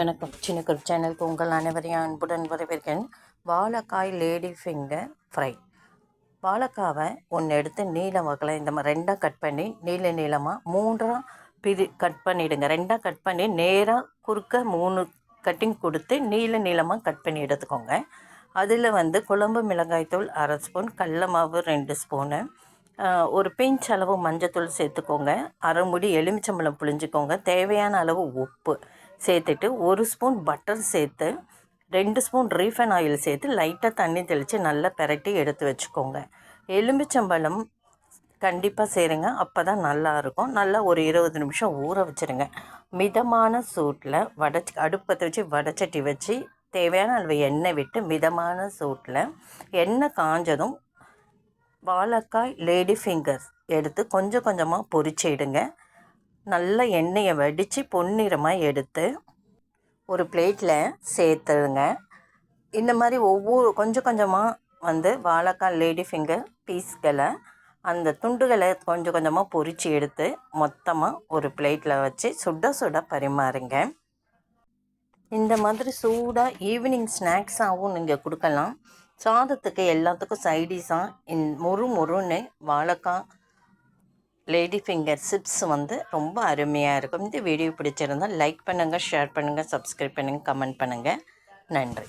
வணக்கம். சின்ன குரூப் சேனலுக்கு உங்கள் அனைவரையும் அன்புடன் வரவேற்கிறேன். வாழைக்காய் லேடி ஃபிங்கர் ஃப்ரை. வாழைக்காவை ஒன்று எடுத்து நீளம் வகலை இந்த மாதிரி ரெண்டாக கட் பண்ணி நீள நீளமாக மூன்றாக பிரி கட் பண்ணிவிடுங்க ரெண்டாக கட் பண்ணி நேராக குறுக்க மூணு கட்டிங் கொடுத்து நீள நீளமாக கட் பண்ணி எடுத்துக்கோங்க. அதில் வந்து குழம்பு மிளகாய்த்தூள் அரை ஸ்பூன் கடல மாவு ரெண்டு ஸ்பூனு ஒரு பிஞ்ச் அளவு மஞ்சத்தூள் சேர்த்துக்கோங்க. அரை முடி எலுமிச்சம்பழம் புளிஞ்சிக்கோங்க தேவையான அளவு உப்பு சேர்த்துட்டு ஒரு ஸ்பூன் பட்டர் சேர்த்து ரெண்டு ஸ்பூன் ரீஃபைன் ஆயில் சேர்த்து லைட்டாக தண்ணி தெளித்து நல்லா பிரட்டி எடுத்து வச்சுக்கோங்க. எலுமிச்சம்பழம் கண்டிப்பாக செய்கிறேங்க அப்போ தான் நல்லாயிருக்கும் நல்லா ஒரு இருபது நிமிஷம் ஊற வச்சுருங்க. மிதமான சூட்டில் வடச்சி அடுப்பத்தை வச்சு வடச்சட்டி வச்சு தேவையான அளவு எண்ணெய் விட்டு மிதமான சூட்டில் எண்ணெய் காஞ்சதும் வாழைக்காய் லேடி ஃபிங்கர்ஸ் எடுத்து கொஞ்சம் கொஞ்சமாக பொரிச்சிடுங்க நல்லா எண்ணெயை வடித்து பொன்னிறமாக எடுத்து ஒரு பிளேட்டில் சேர்த்துடுங்க. இந்த மாதிரி ஒவ்வொரு கொஞ்சம் கொஞ்சமாக வந்து வாழைக்காய் லேடி ஃபிங்கர் பீஸ்களை அந்த துண்டுகளை கொஞ்சம் கொஞ்சமாக பொரித்து எடுத்து மொத்தமாக ஒரு பிளேட்டில் வச்சு சுட சுட பரிமாறுங்க. இந்த மாதிரி சூடாக ஈவினிங் ஸ்நாக்ஸாகவும் நீங்கள் கொடுக்கலாம். சாதத்துக்கு எல்லாத்துக்கும் சைடிஷாக இன் மொறு மொறுன்னு வாழைக்காய் லேடி ஃபிங்கர் சிப்ஸ் வந்து ரொம்ப அருமையாக இருக்கும். இந்த வீடியோ பிடிச்சிருந்தால் லைக் பண்ணுங்கள் ஷேர் பண்ணுங்கள் சப்ஸ்கிரைப் பண்ணுங்கள் கமெண்ட் பண்ணுங்கள் நன்றி.